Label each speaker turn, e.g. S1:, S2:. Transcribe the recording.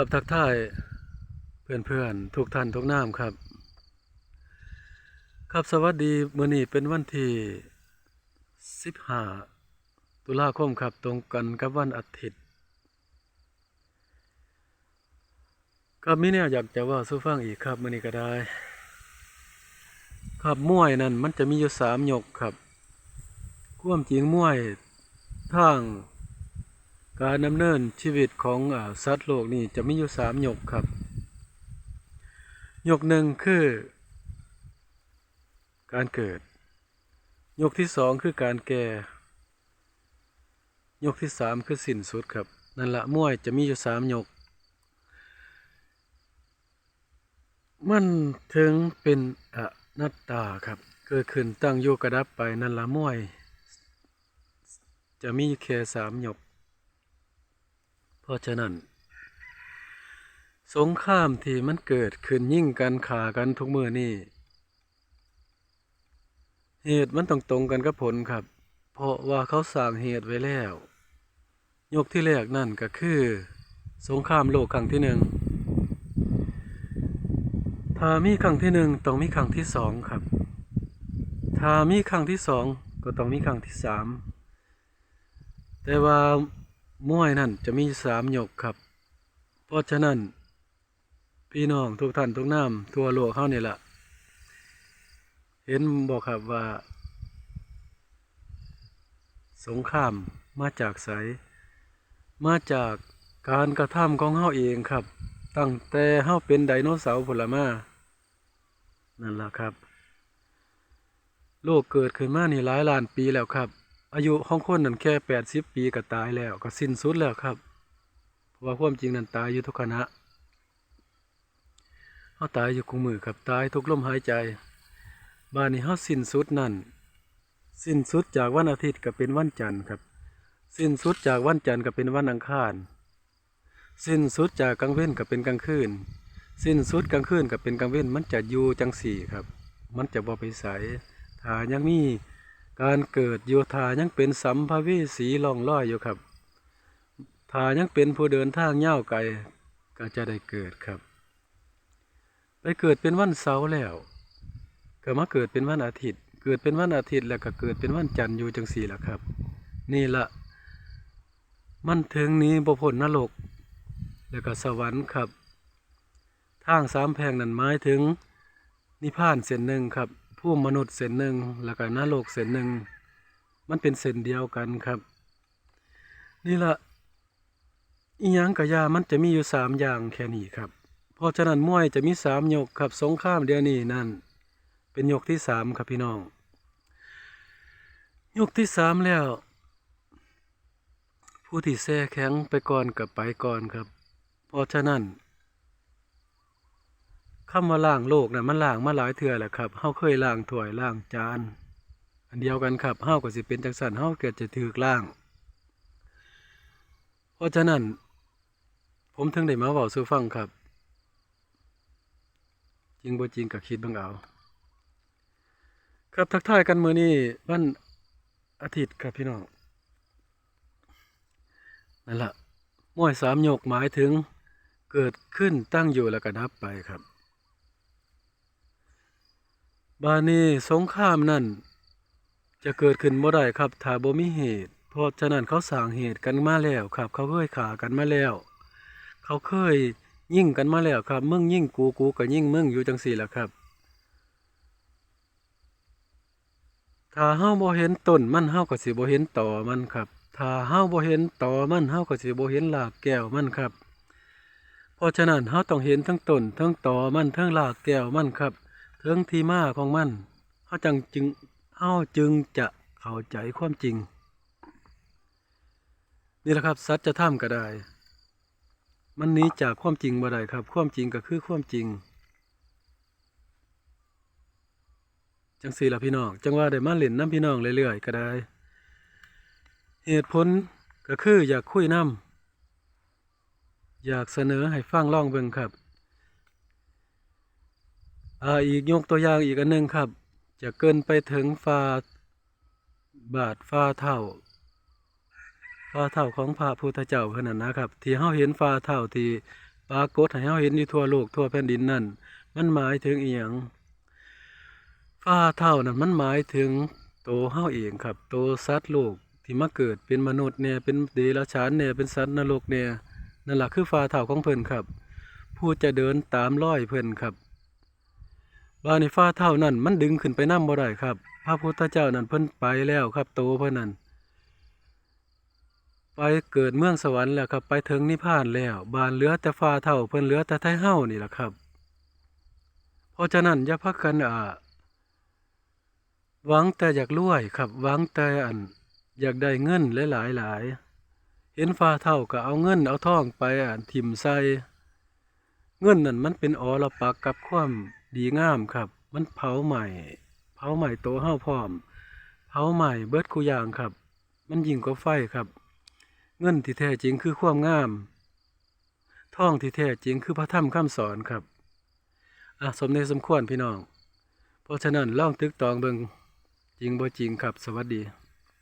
S1: ครับทักทายเพื่อนๆทุกท่านทุกน้ำครับ ครับสวัสดีมื้อนี้เป็นวันที่15ตุลาคมครับ ตรงกันกับวันอาทิตย์ครับมีแนวอยากจะว่าสู่ฟังอีกครับมื้อนี้ก็ได้ ครับมวยนั่นมันจะมีอยู่สามยกครับ ความจริงมวยทาง การดำเนินชีวิตของอสัตว์โลกนี่จะมีอยู่สามยกครับยกหนึ่งคือ การเกิดยกที่สองคือการแก่ยกที่สามคือสิ้นสุดครับ นั่นละมวยจะมีอยู่สามยก มันถึงเป็นอนัตตาครับ เกิดขึ้นตั้งอยู่กระดับไปนั่นละมวย จะมีแค่สามยก ราะฉะนั้น สงครามที่มันเกิดขึ้นยิ่งกันขากันทุกมือนี่เหตุมันต้องตรงกันกับผลครับ เพราะว่าเขาสร้างเหตุไว้แล้ว ยกที่แรกนั่นก็คือ สงครามโลกครั้งที่หนึ่งถ้ามีครั้งที่หนึ่งต้องมีครั้งที่สองครับ ถ้ามีครั้งที่สองก็ต้องมีครั้งที่สามแต่ว่า มวยนั่นจะมีสามยกครับ เพราะฉะนั้น พี่น้องทุกท่านทุกน้ำทั่วโลกเขาเนี่ยแหละเห็นบอกครับว่า สงครามมาจากไสมาจากการกระทำของเฮาเองครับ ตั้งแต่เฮาเป็นไดโนเสาร์ผลมานั่นล่ะครับ โลกเกิดขึ้นมานี่หลายล้านปีแล้วครับ อายุของคนนั่นแค่แปดสิบปีก็ตายแล้วก็สิ้นสุดแล้วครับ เพราะว่าความจริงนั่นตายอยู่ทุกขณะเขาตายอยู่คู่มือกับตายทุกลมหายใจ บ้านนี้เขาสิ้นสุดนั่น สิ้นสุดจากวันอาทิตย์ก็เป็นวันจันทร์ครับ สิ้นสุดจากวันจันทร์ก็เป็นวันอังคาร สิ้นสุดจากกลางเว้นก็เป็นกลางคืน สิ้นสุดกลางคืนก็เป็นกลางเว้นมันจะอยู่จังสี่ครับ มันจะบ่ไปใสถ้ายังมี การเกิดโยธายังเป็นสัมภเวสีล่องลอยอยู่ครับถ้ายังเป็นผู้เดินทางเย่าไกลก็จะได้เกิดครับ ไปเกิดเป็นวันเสาร์แล้วก็มาเกิดเป็นวันอาทิตย์ เกิดเป็นวันอาทิตย์แล้วก็เกิดเป็นวันจันทร์อยู่จังสี่ละครับ นี่ละมันถึงนี้บ่พ้นนรก แล้วก็สวรรค์ครับ ทางสามแพงนั้นหมายถึงนิพพานเส้นหนึ่งครับ ผู้มนุษย์เส้นหนึ่งแล้วก็นรกเส้นหนึ่งมันเป็นเส้นเดียวกันครับ นี่ละอีหยังกะยามันจะมีอยู่สามอย่างแค่นี้ครับเพราะฉะนั้นมวยจะมีสามยกครับสงครามเดียวนี้นั่น เป็นยกที่สามครับพี่น้อง ยกที่สามแล้ว ผู้ที่แท้แข็งไปก่อนกับไปก่อนครับ เพราะฉะนั้น คำว่าล่างโลกนะ่ะมันล่างมาหลายเทื่อแหละครับเฮาเคยล่างถ้วยล่างจาน อันเดียวกันครับเฮาก็สิเป็นจังสันเฮาเกิดจะถือล่าง เพราะฉะนั้น ผมถึงได้มาเว้าสู่ฟังครับ จริงบ่จริงก็คิดบังเอาครับทักทายกันมื้อนี้วันอาทิตย์ครับพี่น้องนั่นล่ะมวยสามยกหมายถึงเกิดขึ้นตั้งอยู่แล้วก็ดับไปครับ บานี้สงครามนั่น จะเกิดขึ้นบ่ได้ครับถ้าบ่มีเหตุ เพราะฉะนั้นเขาสร้างเหตุกันมาแล้วครับ เขาเคยขากันมาแล้ว เขาเคยยิ่งกันมาแล้วครับมึงยิ่งกูกูก็ยิ่งมึงอยู่จังสี่แหละครับถ้าเฮาบ่เห็นต้นมันเฮาก็สิบ่เห็นต่อมันครับถ้าเฮาบ่เห็นต่อมันเฮาก็สิบ่เห็นรากแก้วมันครับ เพราะฉะนั้นเฮาต้องเห็นทั้งต้นทั้งต่อมันทั้งรากแก้วมันครับ เทิงที่มาของมันเขาจังจึงเฮาจึงจะเข้าใจความจริง นี่แหละครับสัจธรรมก็ได้ มันหนี้จากความจริงบ่ได้ครับ ความจริงก็คือความจริง จังสี่ละพี่น้อง จังว่าได้มาเล่นน้ำพี่น้องเรื่อยๆก็ได้ เหตุผลก็คืออยากคุยน้ำอยากเสนอให้ฟังล่องเบิ่งครับ อ่าอีกยกตัวอย่างอีกอันหนึ่งครับ จะเกินไปถึงฟ้าบาทฟ้าเท่าฟ้าเท่าของพระพุทธเจ้าขนาดนะครับ ที่เฮาเห็นฟ้าเท่าที่ปรากฏให้เฮาเห็นอยู่ทั่วโลกทั่วแผ่นดินนั่นมันหมายถึงอีหยังฟ้าเท่านั้นมันหมายถึงโตวเฮาเองครับ โตสัตว์โลกที่มาเกิดเป็นมนุษย์เนี่ยเป็นเดรัจฉานเนี่ยเป็นสัตว์นรกเนี่ยนั่นล่ะคือฟ้าเท่าของเพิ่นครับ ผู้จะเดินตามรอยเพิ่นครับ ว่าในฟ้าเท่านั้นมันดึงขึ้นไปนำบ่ได้ครับ พระพุทธเจ้านั้นเพิ่นไปแล้วครับ โตเพิ่นนั้นไปเกิดเมืองสวรรค์แล้วครับ ไปถึงนิพพานแล้ว บานเหลือแต่ฟ้าเท่าเพิ่นเหลือแต่ไทเฮานี่แหละครับ เพราะฉะนั้นอย่าพักกันอ่าหวังแต่อยากรวยครับหวังแต่อัน อยากได้เงินหลายหลายเห็นฟ้าเท่าก็เอาเงินเอาทองไปอ่านถิ่มใส่เงินนั่นมันเป็นอรปักกับความ ดีงามครับ มันเผาใหม่ เผาใหม่โตเฮาพร้อม เผาใหม่เบิดคูยางครับ มันยิ่งกว่าไฟครับ เงินที่แท้จริงคือความงามท่องที่แท้จริงคือพระธรรมคำสอนครับอะสมในสมควรพี่น้อง เพราะฉะนั้นล่องตึกตองเบิงจริงบ่จริงครับ สวัสดี